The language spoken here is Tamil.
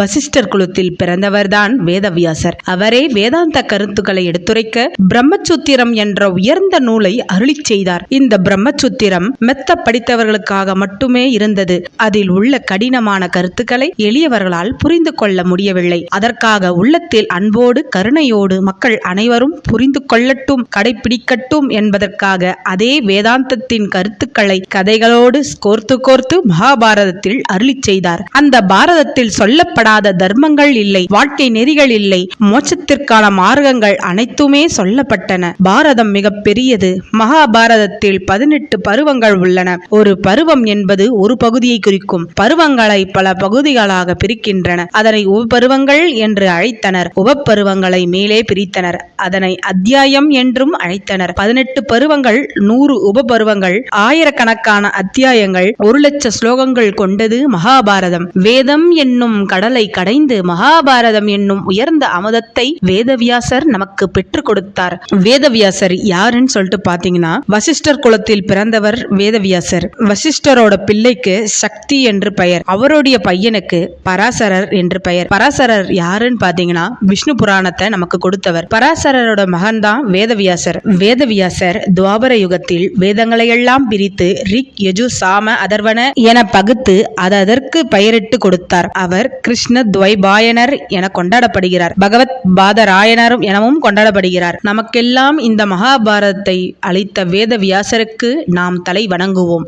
வசிஷ்டர் குலத்தில் பிறந்தவர்தான் வேதவியாசர். அவரே வேதாந்த கருத்துக்களை எடுத்துரைக்க பிரம்மசூத்திரம் என்ற உயர்ந்த நூலை அருளி செய்தார். இந்த பிரம்மசூத்திரம் மெத்த படித்தவர்களுக்காக மட்டுமே இருந்தது. அதில் உள்ள கடினமான கருத்துக்களை எளியவர்களால் புரிந்து கொள்ள முடியவில்லை. அதற்காக உள்ளத்தில் அன்போடு கருணையோடு மக்கள் அனைவரும் புரிந்து கொள்ளட்டும் கடைபிடிக்கட்டும் என்பதற்காக அதே வேதாந்தத்தின் கருத்துக்களை கதைகளோடு கோர்த்து கோர்த்து மகாபாரதத்தில் அருளிச் செய்தார். அந்த பாரதத்தில் சொல்லப்பட சொல்லப்படாத தர்மங்கள் இல்லை வாழ்க்கை நெறிகள் இல்லை மோட்சத்திற்கான மார்க்கங்கள் அனைத்துமே சொல்லப்பட்டன. பாரதம் மிக பெரியது. மகாபாரதத்தில் பதினெட்டு பருவங்கள் உள்ளன. ஒரு பருவம் என்பது ஒரு பகுதியை குறிக்கும். பருவங்களை பல பகுதிகளாக பிரிக்கின்றன. அதனை உபபருவங்கள் என்று அழைத்தனர். உபப்பருவங்களை மேலே பிரித்தனர். அதனை அத்தியாயம் என்றும் அழைத்தனர். பதினெட்டு பருவங்கள் நூறு உபபருவங்கள் ஆயிரக்கணக்கான அத்தியாயங்கள் ஒரு லட்ச ஸ்லோகங்கள் கொண்டது மகாபாரதம். வேதம் என்னும் கடலை கடைந்து மகாபாரதம் என்னும் உயர்ந்த அமுதத்தை வேதவியாசர் நமக்கு பெற்றுக் கொடுத்தார். வேதவியாசர் யாருன்னு சொல்லிட்டு பாத்தீங்கன்னா வசிஷ்டர் குலத்தில் பிறந்தவர் வேதவியாசர். வசிஷ்டரோட பிள்ளைக்கு சக்தி என்று பெயர். அவருடைய பையனுக்கு பராசரர் என்று பெயர். பராசரர் யாருன்னு பாத்தீங்கன்னா விஷ்ணு புராணத்தை நமக்கு கொடுத்தவர். பராசரரோட மகன் தான் வேதவியாசர். வேதவியாசர் துவாபர யுகத்தில் வேதங்களை எல்லாம் பிரித்து ரிக் யஜு சாம அதர்வன என பகுத்து அது அதற்கு பெயரிட்டு கொடுத்தார். அவர் கிருஷ்ண துவைபாயனர் என கொண்டாடப்படுகிறார். பகவத் பாதராயனரும் எனவும் கொண்டாடப்படுகிறார். நமக்கெல்லாம் இந்த மகாபாரதத்தை அளித்த வேத வியாசருக்கு நாம் தலை வணங்குவோம்.